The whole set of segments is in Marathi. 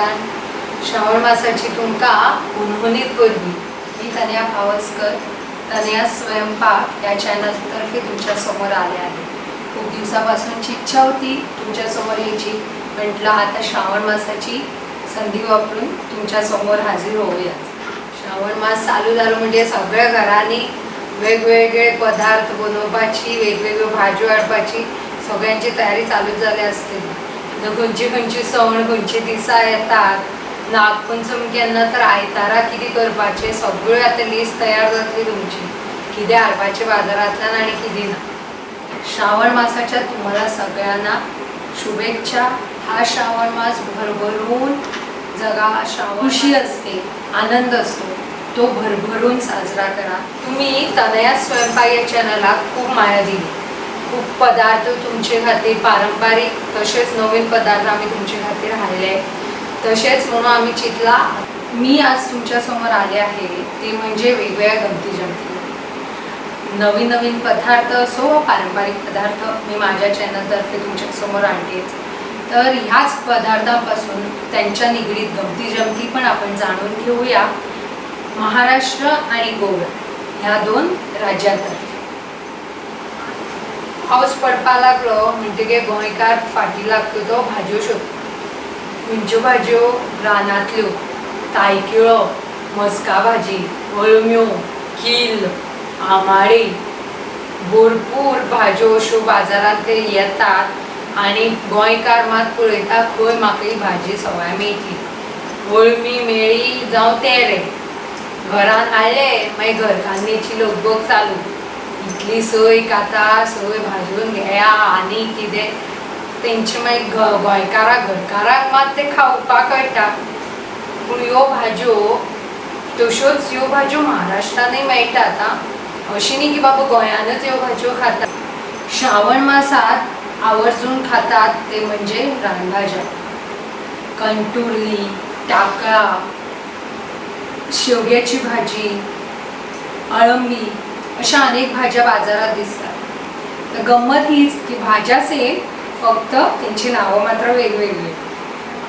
इश्टानो श्रावण मासाची तुमका उन्हुनीत पूर्वी मी तन्या भावस्कर तन्या स्वयंपाक या चॅनलतर्फे तुमच्यासमोर आले आहे. खूप दिवसापासूनची इच्छा होती तुमच्यासमोर यायची. म्हटलं आता श्रावण मासाची संधी वापरून तुमच्यासमोर हजर होऊया. श्रावण मास चालू झालं म्हणजे सगळ्या घरांनी वेगवेगळे पदार्थ बनवपाची वेगवेगळ्यो भाज्यो हाडपाची सगळ्यांची तयारी चालू झाली असते. खंयची खंयची सण खंयची दिसा येतात? नागपंचम केन्ना तर आयतारा कितें करपाचें सगळ्यो आतां लिस्ट तयार जातली तुमची. कितें हाडपाचें बाजारांतल्यान आनी कितें ना. श्रावण मासाच्या तुम्हाला सगळ्यांना शुभेच्छा. हा श्रावण मास भरभरून जगा श्रावण खुशी असते. आनंद असतो. तो भरभरून साजरा करा. तुम्ही तनया स्वयंपाक या चॅनलला खूप माया दिली. खूप पदार्थ तुमचे खातीर पारंपरिक तसेच नवीन पदार्थ आम्ही तुमचे खातीर हाडले तसेच म्हणून आम्ही चितला मी आज तुमच्यासमोर आले आहे. ते म्हणजे वेगवेगळ्या गमती जमती. नवीन नवीन पदार्थ असो पारंपरिक पदार्थ मी माझ्या चॅनलतर्फे तुमच्यासमोर आणतेच तर ह्याच पदार्थांपासून त्यांच्या निगडीत गमती जमती पण आपण जाणून घेऊया. महाराष्ट्र आणि गोवा ह्या दोन राज्यातर्फे. पावस पडपा लागलो म्हणटकीर गोंयकार फाटी लागतो तो भाजयो सोदता खंयच्यो भाज्यो रानांतल्यो तायकिळो मस्का भाजी अळम्यो किल्ल आमाडे. भरपूर भाज्यो अश्यो बाजारांत ते येतात आनी गोंयकार मात पळयता खंय म्हाका ही भाजी सवाय मेळटली. अळमी मेळी जावं तेरे. घरान हाडले मागीर घरकान्नीची लगबग चालू. इतली सोय काता सोय भाजून घेया आनी कितें तेंचे मागीर घ गोंयकाराक मात ते खावपाक कळटा. पूण ह्यो भाज्यो तश्योच ह्यो भाज्यो महाराष्ट्रानय मेळटात आं अशी न्ही की बाबा गोंयानूच ह्यो भाज्यो खातात श्रावण मासात आवर्जून खातात ते म्हणजे रानभाज्या. कंटुरली टाकळा शेवग्याची भाजी अळंबी. अशा अनेक भाज्या बाजारात दिसतात. तर गंमत हीच की भाज्या सेम फक्त त्यांची नावं मात्र वेगवेगळी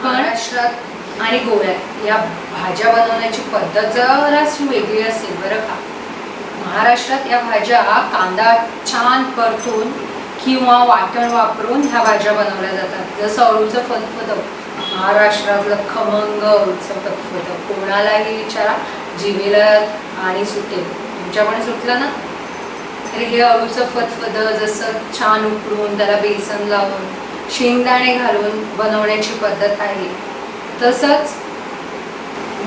महाराष्ट्रात आणि गोव्यात या भाज्या बनवण्याची पद्धत जराशी वेगळी असेल बरं का? महाराष्ट्रात या भाज्या कांदा छान परतून किंवा वाटण वापरून ह्या भाज्या बनवल्या जातात. जसं अळूचं फतफद महाराष्ट्रातलं खमंग अळूचं फतफद कोणालाही विचारा जिभेला आणि सुटेल. तुमच्या पण सुटलं ना? तर हे अळूचं फतफद जसं छान उकडून त्याला बेसन लावून शेंगदाणे घालून बनवण्याची पद्धत आहे. तसंच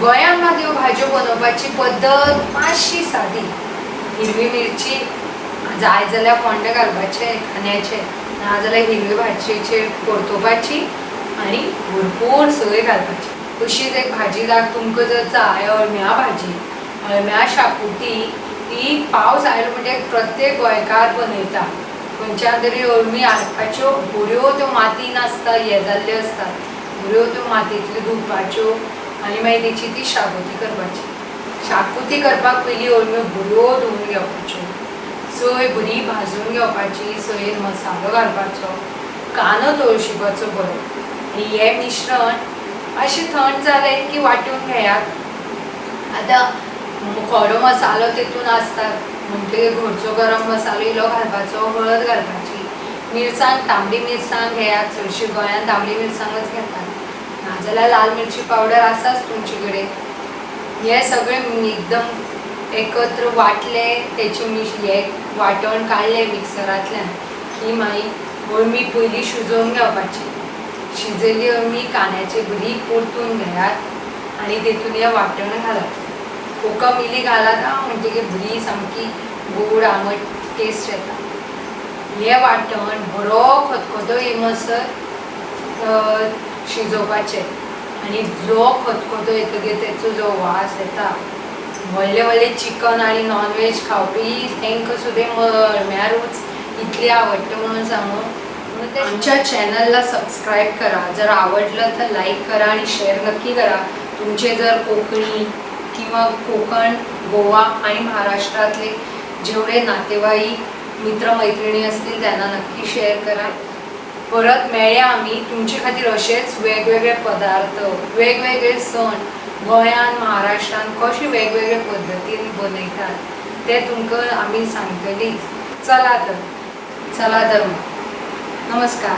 गोंयांमध्ये भाज्यो बनवपाची पद्धत मातशी सादी हिरवी मिरची जाय जाल्यार फोंडे घालपाचे खाण्याचे ना जाल्यार हिरवी भाजयेचे परतोवपाची आनी भरपूर सोय घालपाची अशीच एक भाजी लाग तुमकां जर जाय अळम्या भाजी अळम्या शाकुती ही पावस आयलो म्हणजे प्रत्येक गोंयकार बनयता. खंयच्यान तरी अळमी हाडपाच्यो बऱ्यो त्यो मातीन आसता हे जाल्ल्यो आसता. बऱ्यो त्यो मातयेंतल्यो धुवपाच्यो आनी मागीर तेची ती शागोती करपाची. शाकुती करपाक पयलीं अळम्यो बऱ्यो धुवन घेवपाच्यो. सोय बरी भाजून घेवपाची सोयेन मसालो घालपाचो कांदो तळशिपाचो बरो. आनी हें मिश्रण अशें थंड जालें की वांटून घेयात. आतां खडो मसालो तितून आसतात म्हणजे घरचो गरम मसालो इल्लो घालपाचो हळद घालपाची. मिरसांग तांबडी मिरसांग घेयात चडशी गोंयांत तांबडी मिरसांगच घेतात. नाजाल्यार लाल मिरची पावडर आसाच तुमचे कडेन हे सगळे एकदम एकत्र वाटले तेची मिश हे वांटण काडले मिक्सरांतल्यान की मागीर अळमी पयलीं शिजोवन घेवपाची. शिजयली अळमी कांद्याची बरी परतून घेयात आनी तेतून हें वांटण घालप कोकम इली घालात आं म्हणटकीर बरी सामकी गोड आंबट टेस्ट येता. हें वाटण बरो खतखतो येमसर शिजोवपाचें आनी जो खतखतो येतकीर तेचो जो वास येता. व्हडलें व्हडले चिकन आनी नॉन वेज खावपी तांकां सुद्दां म्हळ्यारूच इतली आवडटा म्हणून सांगू. म्हणून ते आमच्या चॅनलला सबस्क्राईब करा. जर आवडलं तर लाईक करा आणि शेअर नक्की करा. तुमचे जर कोकणी किंवा कोकण गोवा आणि महाराष्ट्रातले जेवढे नातेवाईक मित्रमैत्रिणी असतील त्यांना नक्की शेअर करा. परत मेळ्या आम्ही. तुमचे खातीर अशेच वेगवेगळे पदार्थ वेगवेगळे सण गोंयान महाराष्ट्रान कशे वेगवेगळे पद्दतीन बनयतात ते तुमकां आमी सांगतलीच. चला तर चला तर नमस्कार.